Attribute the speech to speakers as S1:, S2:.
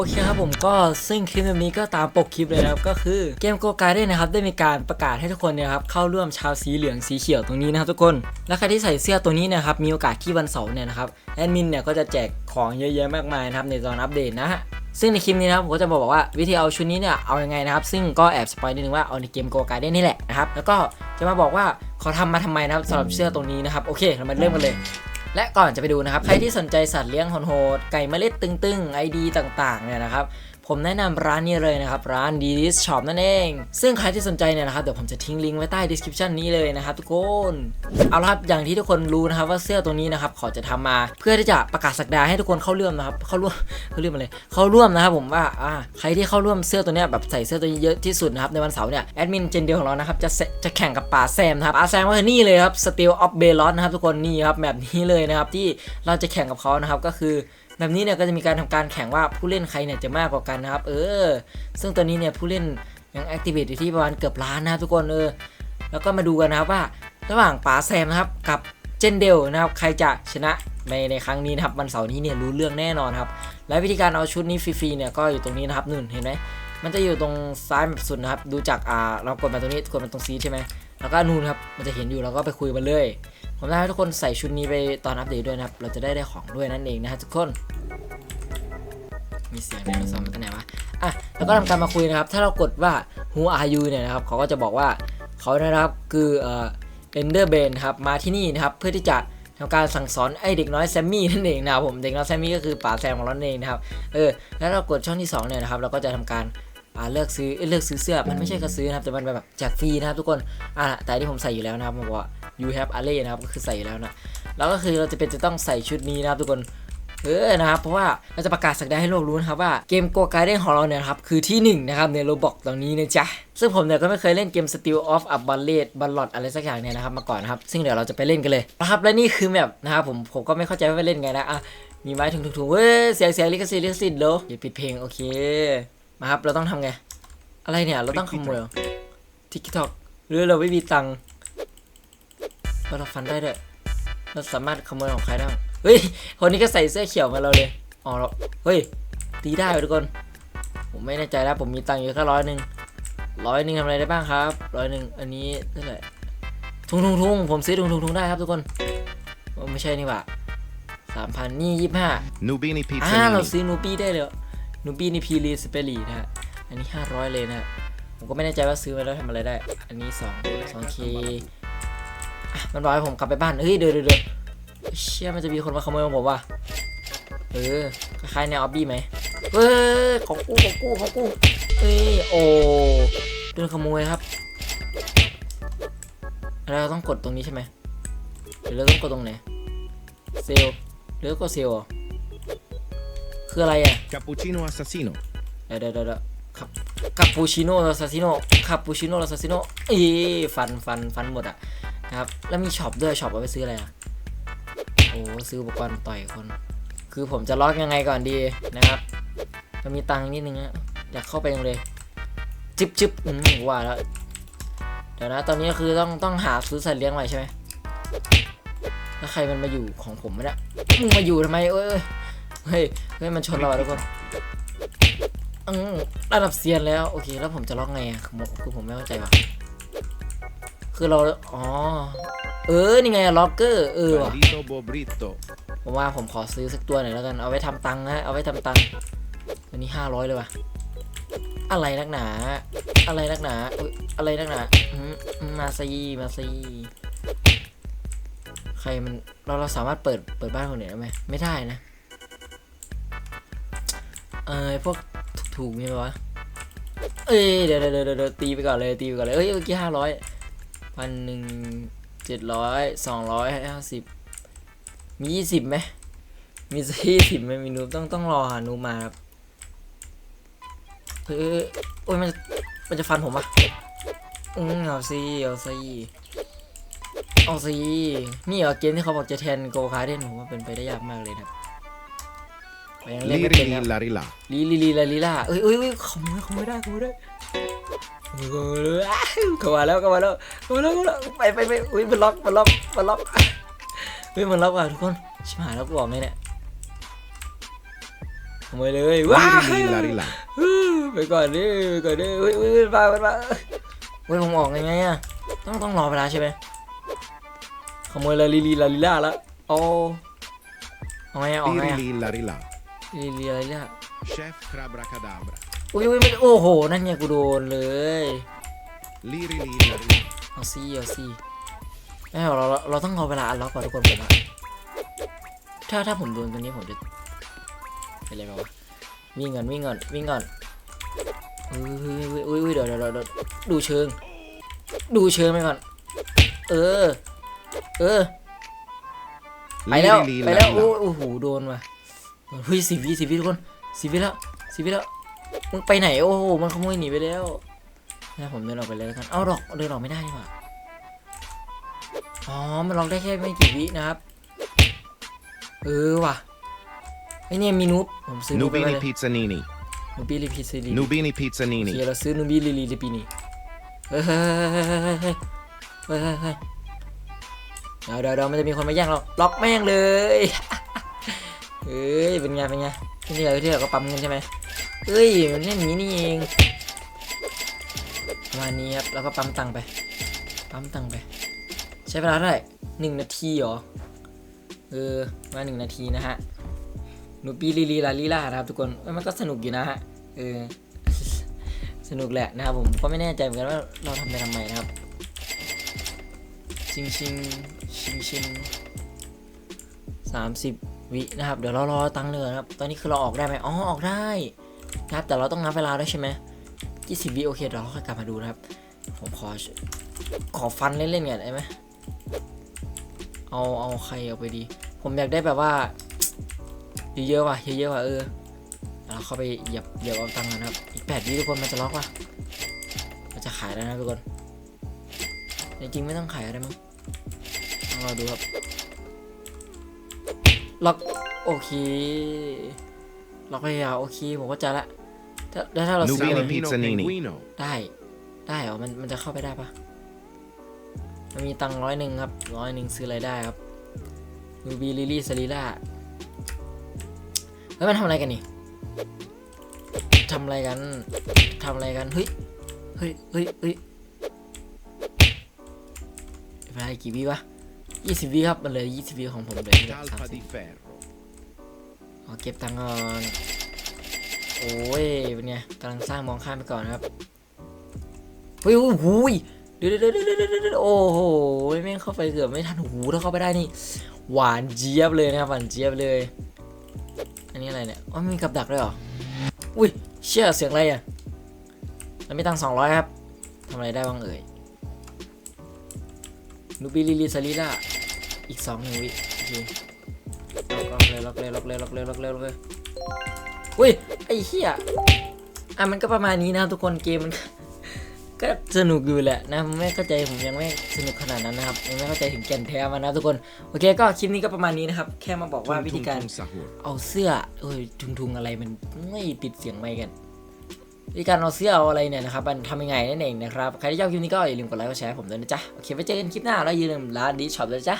S1: โอเคครับผมก็ซึ่งคลิปนี้ก็ตามปกคลิปเลยนะครับก็คือเกมโกการ์เด้นะครับได้มีการประกาศให้ทุกคนเนี่ยครับเข้าร่วมชาวสีเหลืองสีเขียวตรงนี้นะครับทุกคนและใครที่ใส่เสื้อตัวนี้นะครับมีโอกาสที่วันเสาร์เนี่ยนะครับแอดมินเนี่ยก็จะแจกของเยอะแยะมากมายนะครับในตอนอัปเดตนะฮะซึ่งในคลิปนี้นะครับผมก็จะบอกว่าวิธีเอาชุดนี้เนี่ยเอายังไงนะครับซึ่งก็แอบสปอยนิดนึงว่าเอาในเกมโกการ์เด้นี่แหละนะครับแล้วก็จะมาบอกว่าเขาทำมาทำไมนะครับสำหรับเสื้อตรงนี้นะครับโอเคเรามาเริ่มกันเลย และก่อนจะไปดูนะครับ ใครที่สนใจสัตว์เลี้ยงโหดๆไก่เมล็ดตึงๆไอดีต่างๆเนี่ยนะครับ ผมแนะนำร้านนี้เลยนะครับร้าน d d s Shop นั่นเอง ซึ่งใครที่สนใจเนี่ยนะครับเดี๋ยวผมจะทิ้งลิงก์ไว้ใต้ description นี้เลยนะครับทุกคนเอาละครับอย่างที่ทุกคนรู้นะครับว่าเสื้อตัวนี้นะครับขอจะทำมา เพื่อที่จะประกาศสักดาให้ทุกคนเข้าร่วมนะครับเข้าร่วมเข้าร่วมอะไรเข้าร่วมนะครับผมว่าอ่าใครที่เข้าร่วมเสื้อตัวเนี้ยแบบใส่เสื้อตัวนี้เยอะที่สุดนะครับในวันเสาร์เนี่ยแอดมินเจนเดียวของเรานะครับจะจะแข่งกับป๋าแซมนะครับป๋าแซมก็คือนี่เลยครับ Steel of b e l o s นะครับทุกคนนี่ครับแบบนี้เลยนะครับที่เราจะแข่งกับเขานะครับก็คือ แบบนี้เนี่ยก็จะมีการทำการแข่งว่าผู้เล่นใครเนี่ยจะมากกว่ากันนะครับ เออ ซึ่งตอนนี้เนี่ยผู้เล่นยังแอคทีเวตอยู่ที่ประมาณเกือบล้านนะครับทุกคนเออ แล้วก็มาดูกันนะครับว่า ระหว่างป๋าแซมนะครับกับเจนเดลนะครับใครจะชนะในในครั้งนี้นะครับวันเสาร์นี้เนี่ยรู้เรื่องแน่นอนครับ และวิธีการเอาชุดนี้ฟรีๆเนี่ยก็อยู่ตรงนี้นะครับนู่นเห็นไหมมันจะอยู่ตรงซ้ายแบบสุดนะครับ ดูจากอ่าเรากดมาตรงนี้กดมาตรงซีใช่ไหมแล้วก็นู่นครับมันจะเห็นอยู่เราก็ไปคุยกันเลย ผมอยากให้ทุกคนใส่ชุดนี้ไปตอนอัปเดตด้วยนะครับ เราจะได้ได้ของด้วยนั่นเองนะฮะทุกคน มีเสียงไดโนเสาร์มาตั้งไหนวะ อะ แล้วก็ทำการมาคุยนะครับ ถ้าเรากดว่า who are you เนี่ยนะครับ เขาก็จะบอกว่าเขานะครับคือเอ่อ ender bane ครับ มาที่นี่นะครับ เพื่อที่จะทำการสั่งสอนไอเด็กน้อยแซมมี่นั่นเองนะครับผมเด็กน้อยแซมมี่ก็คือป๋าแซมของเรานนเองนะครับเออแล้วเรากดช่องที่สองเนี่ยนะครับเราก็จะทำการอ่าเลือกซื้อเลือกซื้อเสื้อมันไม่ใช่ก็ซื้อนะครับแต่มันแบบแจกฟรีนะครับทุกคนอ่าแต่ที่ผมใส่อยู่แล้วนะครับมันบอกว่า you have a l l e นะครับก็คือใส่แล้วนะแล้วก็คือเราจะเป็นจะต้องใส่ชุดนี้นะครับทุกคนเออนะครับเพราะว่าเราจะประกาศสักดาให้โลกรู้นะครับว่าเกมโกการ์เด้นของเราเนี่ยครับคือที่หนึ่งนะครับในโรบอกตรงนี้นะจ๊ะ ซึ่งผมเนี่ยก็ไม่เคยเล่นเกม Steel of a b a l l e t b a l l o t อะไรสักอย่างเนี่ยนะครับมาก่อนนะครับ ซึ่งเดี๋ยวเราจะไปเล่นกันเลยนะครับและนี่คือแบบนะครับผมผมก็ไม่เข้าใจว่าไปเล่นไงนะอะมีไม้ถุงถุงๆเว้ยเสียงเสียงลิขสิทธิ์ลิขสิทธิ์เดี๋ยวอย่าปิดเพลงโอเคมาครับเราต้องทำไงอะไรเนี่ยเราต้องขโมยทิกตอกหรือเราไม่มีตังค์ เราฟันได้ด้วยเราสามารถขโมยของใครได้บ้างเฮ้ยคนนี้ก็ใส่เสื้อเขียวมาเราเลยอ๋อเราเฮ้ยตีได้เหรอทุกคน ผมไม่แน่ใจแล้วผมมีตังค์อยู่แค่ร้อยหนึ่งร้อยหนึ่งทำอะไรได้บ้างครับร้อยหนึ่งอันนี้เท่าไหร่ทุงทุงทุงผมซื้อทุงทุงทุงได้ครับทุกคนโอ้ไม่ใช่นี่หว่าสามพันนี่ยี่ห้า
S2: Nubini
S1: อ่าเรา
S2: Pizzanini.
S1: ซื้อนูปี้ได้เลยนูปี้นี่พีรีสเปรีนะฮะอันนี้ห้าร้อยเลยนะฮะผมก็ไม่แน่ใจว่าซื้อมาแล้วทำอะไรได้ อันนี้สองสองเค อะมันบอกให้ผมกลับไปบ้านเฮ้ยเดี๋ยวเดี๋ยวเดี๋ยวเชี่ยมันจะมีคนมาขโมยของผมว่ะเออคล้ายๆแนวออบบี้ไหมเฮ้ยของกูของกูของกูเอ้ยโอ้โดนขโมยครับแล้วเราต้องกดตรงนี้ใช่ไหมหรือเราต้องกดตรงไหนเซลหรือกดเซลเหรอคืออะไรอะ
S2: Cappuccino assassino.
S1: เดี๋ยวเดี๋ยวเดี๋ยวคาคาปูชิโน่ลาซาซิโน่คาปูชิโน่ลาซาซิโน่เอ้ยฟันฟันฟันหมดอะ นะครับ แล้วมีช็อปด้วยช็อปเอาไปซื้ออะไรอะโอ้ซื้ออุปกรณ์ต่อยคน คือผมจะล็อกยังไงก่อนดีนะครับมันมีตังค์นิดนึงนะอยากเข้าไปยังเลยจิบจิบอืมว่าแล้วเดี๋ยวนะตอนนี้คือต้องต้องหาซื้อสัตว์เลี้ยงใหม่ใช่ไหมแล้วใครมันมาอยู่ของผมไม่ได้มึงมาอยู่ทำไมเอ้ยเฮ้ยเฮ้ยมันชนเราทุกคนอืมระดับเซียนแล้วโอเค แล้วผมจะล็อกไงอะคือผมคือผมไม่เข้าใจว่ะ คือเรา อ๋อ เออ นี่ไงล็อกเกอร์ เออว่ะ
S2: Bandito Bobrito.
S1: ผมว่าผมขอซื้อสักตัวหน่อยแล้วกัน เอาไว้ทำตังค์นะ เอาไว้ทำตังค์อันนี้ห้าร้อยเลยว่ะ อะไรนักหนา อะไรนักหนาอุ๊ยอะไรนักหนาอืมอืมมาซีมาซีใครมัน เราเราสามารถเปิด เปิดบ้านคนอื่นได้ไหมไม่ได้นะ เออพวกถูกๆมีไหมวะ เอ้ยเดี๋ยวเดี๋ยวเดี๋ยวเดี๋ยวตีไปก่อนเลยตีไปก่อนเลย เอ้ยเมื่อกี้ห้าร้อย พันหนึ่งเจ็ดร้อยสองร้อยห้าสิบมียี่สิบไหมมีสักยี่สิบไหมมีนูบต้องต้องรอหานูบมาครับเฮ้ยเอ้ยโอ้ยมันมันจะฟันผมปะอืมเอาสิเอาสิเอาสินี่เหรอเกมที่เขาบอกจะแทนโกคาเดนผมว่าเป็นไปได้ยากมากเลยนะครับไปยังเล่นไม่เป็นครับ
S2: Liri Larila.
S1: ลีลีลีลาลีลาเอ้ยเอ้ยเอ้ยขโมยขโมยได้ขโมยได้ขโมย เลยอ้าวเข้ามาแล้วเข้ามาแล้วเข้ามาแล้วเข้ามาแล้วไปไปไปอุ้ยมันล็อกมันล็อกมันล็อกเฮ้ยมันล็อกว่ะทุกคนชิบหายแล้วกูบอกไหมเนี่ยขโมยเลยว้า
S2: Liri lari la.
S1: ไปก่อนดิไปก่อนดิเฮ้ยเฮ้ยเฮ้ยมามาเฮ้ยผมออกยังไงอะต้องต้องรอเวลาใช่ไหมขโมยเลยลีลีลาลีล่าแล้วโอ้เอาไงอะออกไงอะ
S2: Liri lari la.
S1: ลีลีลาลีล่า
S2: Chef Crabra-Cadabra.
S1: อุ้ยอุ้ยไม่โอ้โห นั่นไงกูโดนเลย
S2: Liri liri lari la.
S1: เอาซี่เอาซี่ไม่เราเราเราต้องรอเวลาอันล็อกก่อนทุกคนผมอะถ้าถ้าผมโดนตัวนี้ผมจะเป็นอะไรบ้างวะวิ่งก่อนวิ่งก่อนวิ่งก่อนอุ้ยอุ้ยอุ้ยอุ้ยเดี๋ยวเดี๋ยวเดี๋ยวดูเชิง ดูเชิงไปก่อน เออ เออไปแล้ว
S2: Liri liri
S1: ไปแล้ว
S2: lari
S1: โอ้
S2: la.
S1: โอ้โหโดนว่ะเฮ้ยสิบวิสิบวิทุกคนสิบวิแล้วสิบวิแล้ว มึงไปไหนโอ้โหมันขโมยหนีไปแล้วนะผมเดินออกไปเลยแล้วกันเอ้าดอกเดินออกไม่ได้นี่หว่าอ๋อมันล็อกได้แค่ไม่กี่วินะครับเออว่ะไอเนี่ยมีนุบผมซื้อนุบไปเล
S2: Nubini
S1: ย
S2: pizzanini.
S1: นูบิลิพิซซีรี
S2: Nubini
S1: โอเค
S2: pizzanini.
S1: เราซื้อนูบิลิลิลิปีนี่เฮ้ยเฮ้ยเฮ้ยเฮ้ยเฮ้ยเฮ้ยเฮ้ยเดี๋ยวเดี๋ยวเดี๋ยวมันจะมีคนมาแย่งเราล็อกแม่งเลยเฮ้ยเป็นไงเป็นไงที่นี่เราที่เราก็ปั๊มเงินใช่ไหม เฮ้ย มันเล่นอย่างนี้นี่เองประมาณนี้ครับ แล้วก็ปั๊มตังค์ไป ปั๊มตังค์ไป ใช้เวลาเท่าไหร่หนึ่งนาทีเหรอ เออ มาหนึ่งนาทีนะฮะ หนูปีลีลีลาลีลานะครับทุกคนเอ้ยมันก็สนุกอยู่นะฮะ เออ สนุกแหละนะครับผม ก็ไม่แน่ใจเหมือนกันว่าเราทำไปทำไมนะครับ ชิงชิงชิงชิงสามสิบวินะครับ เดี๋ยวเรารอตังค์เลยครับ ตอนนี้คือเราออกได้ไหมอ๋อ ออกได้ ครับ แต่เราต้องนับเวลาด้วยใช่ไหมยี่สิบวิโอเคเดี๋ยวเราค่อยกลับมาดูนะครับ ผมขอขอฟันเล่นๆก่อนได้ไหมเอาเอาใครเอาไปดี ผมอยากได้แบบว่าเยอะๆว่ะเยอะๆว่ะเออเราเข้าไปเหยียบเหยียบเอาตังค์นะครับ อีกแปดวิทุกคนมันจะล็อกว่ะมันจะขายแล้วนะทุกคนจริงๆไม่ต้องขายอะไรมั้งต้องรอดูครับล็อกโอเค ล็อกไปยาวโอเคผมก็จะละถ้าแล้วถ้าเราซื้อ
S2: Nubini
S1: อะไร
S2: pizzanini.
S3: Pinguino.
S1: ได้ได้เหรอมันมันจะเข้าไปได้ปะมันมีตังร้อยหนึ่งครับร้อยหนึ่งซื้ออะไรได้ครับรูบีลิลี่ซาริล่าแล้วมันทำอะไรกันนี่ทำอะไรกันทำอะไรกันเฮ้ยเฮ้ยเฮ้ยเฮ้ยเวลาอีกกี่วิวะยี่สิบวิครับมันเหลยยี่สิบวิของผมเหลยสาม
S2: Talpa
S1: สิบ
S2: di ferro.
S1: เอเก็บตังก่อน โอ้ย เป็นไงกำลังสร้างมองข้ามไปก่อนนะครับเฮ้ยโอ้โหยเดี๋ยวเดี๋ยวเดี๋ยวเดี๋ยวเดโอ้โหแม่งเข้าไปเกือบไม่ทันโอ้โหถ้าเข้าไปได้นี่ หวานเจี๊ยบเลยนะครับหวานเจี๊ยบเลย อันนี้อะไรเนี่ยอ๋อมีกับดักด้วยเหรอ อุ้ย เชี่ยเสียงอะไรอะแล้วมีตังสองร้อยครับทำอะไรได้บ้างเอ่ยนูบิลิลิซาลิล่าอีกสองหนึ่งวิโอเค ล็อกเลยล็อกเลยล็อกเลยล็อกเลยล็อกเลยล็อกเลยอุ้ยไอ้เหี้ยอะมันก็ประมาณนี้นะทุกคนเกมมันก็สนุกอยู่แหละนะไม่เข้าใจผมยังไม่สนุกขนาดนั้นนะครับยังไม่เข้าใจถึงแก่นแท้มันนะทุกคนโอเคก็คลิปนี้ก็ประมาณนี้นะครับแค่มาบอกว่าวิธีการเอาเสื้อเอ้ยทุงๆอะไรมันไม่ปิดเสียงไม่กันวิธีการเอาเสื้อเอาอะไรเนี่ยนะครับมันทำยังไงนั่นเองนะครับใครที่ชอบคลิปนี้ก็อย่าลืมกดไลค์กดแชร์ผมด้วยนะจ๊ะโอเคไว้เจอกันคลิปหน้าแล้วอย่าลืมร้านดีช็อปด้วยจ๊ะ